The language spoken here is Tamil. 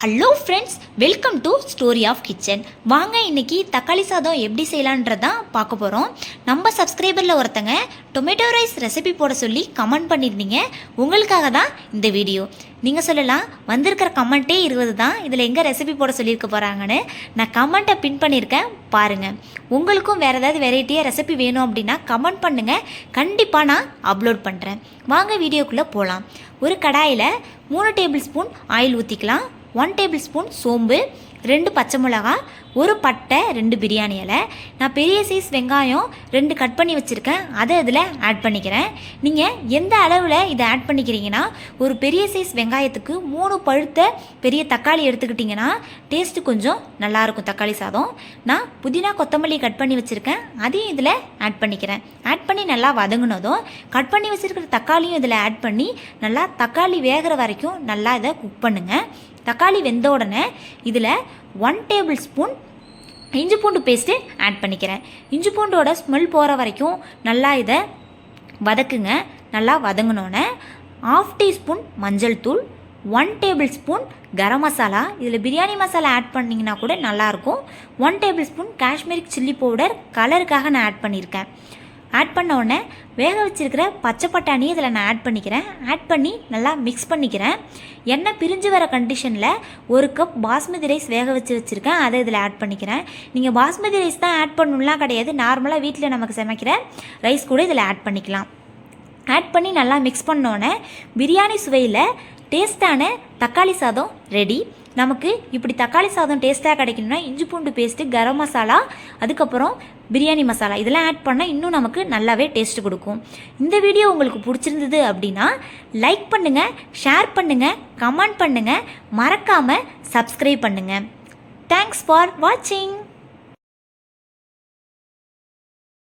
Hello friends welcome to story of kitchen வாங்க இன்னைக்கு தக்காளி சாதம் எப்படி செய்யலான்றதான் பார்க்க போகிறோம் நம்ம சப்ஸ்கிரைபரில் ஒருத்தங்க டொமேட்டோ ரைஸ் ரெசிபி போட சொல்லி கமெண்ட் பண்ணியிருந்தீங்க உங்களுக்காக தான் இந்த வீடியோ நீங்கள் சொல்லலாம் வந்திருக்கிற கமெண்ட்டே இருபது தான் இதில் எங்கே ரெசிபி போட சொல்லியிருக்க போகிறாங்கன்னு நான் கமெண்ட்டை பின் பண்ணியிருக்கேன் பாருங்கள் உங்களுக்கும் வேறு ஏதாவது வெரைட்டியாக ரெசிபி வேணும் அப்படின்னா கமெண்ட் பண்ணுங்கள் கண்டிப்பாக நான் அப்லோட் பண்ணுறேன் வாங்க வீடியோக்குள்ளே போகலாம் ஒரு கடாயில் மூணு டேபிள் ஸ்பூன் ஆயில் ஊற்றிக்கலாம் ஒன் டேபிள் ஸ்பூன் சோம்பு ரெண்டு பச்சை மிளகா ஒரு பட்டை ரெண்டு பிரியாணி இலை. நான் பெரிய சைஸ் வெங்காயம் ரெண்டு கட் பண்ணி வச்சுருக்கேன். அதை இதில் ஆட் பண்ணிக்கிறேன். நீங்கள் எந்த அளவில் இதை ஆட் பண்ணிக்கிறீங்கன்னா ஒரு பெரிய சைஸ் வெங்காயத்துக்கு மூணு பழுத்த பெரிய தக்காளி எடுத்துக்கிட்டிங்கன்னா டேஸ்ட்டு கொஞ்சம் நல்லாயிருக்கும் தக்காளி சாதம். நான் புதினா கொத்தமல்லி கட் பண்ணி வச்சுருக்கேன். அதையும் இதில் ஆட் பண்ணிக்கிறேன். ஆட் பண்ணி நல்லா வதங்கினதும் கட் பண்ணி வச்சுருக்கிற தக்காளியும் இதில் ஆட் பண்ணி நல்லா தக்காளி வேகிற வரைக்கும் நல்லா இதை குக் பண்ணுங்கள் தக்காளி வெந்த உடனே இதில் ஒன் டேபிள் ஸ்பூன் இஞ்சி பூண்டு பேஸ்ட்டு ஆட் பண்ணிக்கிறேன். இஞ்சி பூண்டோட ஸ்மெல் போகிற வரைக்கும் நல்லா இதை வதக்குங்க. நல்லா வதங்கினோன்னே ஆஃப் டீஸ்பூன் மஞ்சள் தூள் one tablespoon garam masala. இதில் பிரியாணி மசாலா ஆட் பண்ணிங்கன்னா கூட நல்லாயிருக்கும் one tablespoon Kashmiri chilli powder கலருக்காக நான் ஆட் பண்ணியிருக்கேன். ஆட் பண்ண உடனே வேக வச்சிருக்கிற பச்சை பட்டாணியை இதில் நான் ஆட் பண்ணிக்கிறேன். ஆட் பண்ணி நல்லா மிக்ஸ் பண்ணிக்கிறேன். எண்ணெய் பிரிஞ்சு வர கண்டிஷனில் ஒரு கப் பாஸ்மதி ரைஸ் வேக வச்சு வச்சுருக்கேன். அதை இதில் ஆட் பண்ணிக்கிறேன். நீங்கள் பாஸ்மதி ரைஸ் தான் ஆட் பண்ணணும்லாம் கிடையாது. நார்மலாக வீட்டில் நமக்கு சமைக்கிற ரைஸ் கூட இதில் ஆட் பண்ணிக்கலாம். ஆட் பண்ணி நல்லா மிக்ஸ் பண்ணோன்னே பிரியாணி சுவையில் டேஸ்ட்டான தக்காளி சாதம் ரெடி நமக்கு இப்படி தக்காளி சாதம் டேஸ்ட்டாக கிடைக்கணும்னா இஞ்சி பூண்டு பேஸ்ட்டு கரம் மசாலா அதுக்கப்புறம் பிரியாணி மசாலா. இதெல்லாம் ஆட் பண்ணால் இன்னும் நமக்கு நல்லாவே டேஸ்ட் கொடுக்கும். இந்த வீடியோ உங்களுக்கு பிடிச்சிருந்தது அப்படின்னா லைக் பண்ணுங்கள் ஷேர் பண்ணுங்கள் கமெண்ட் பண்ணுங்கள் மறக்காமல் சப்ஸ்கிரைப் பண்ணுங்கள் தேங்க்ஸ் ஃபார் வாட்சிங்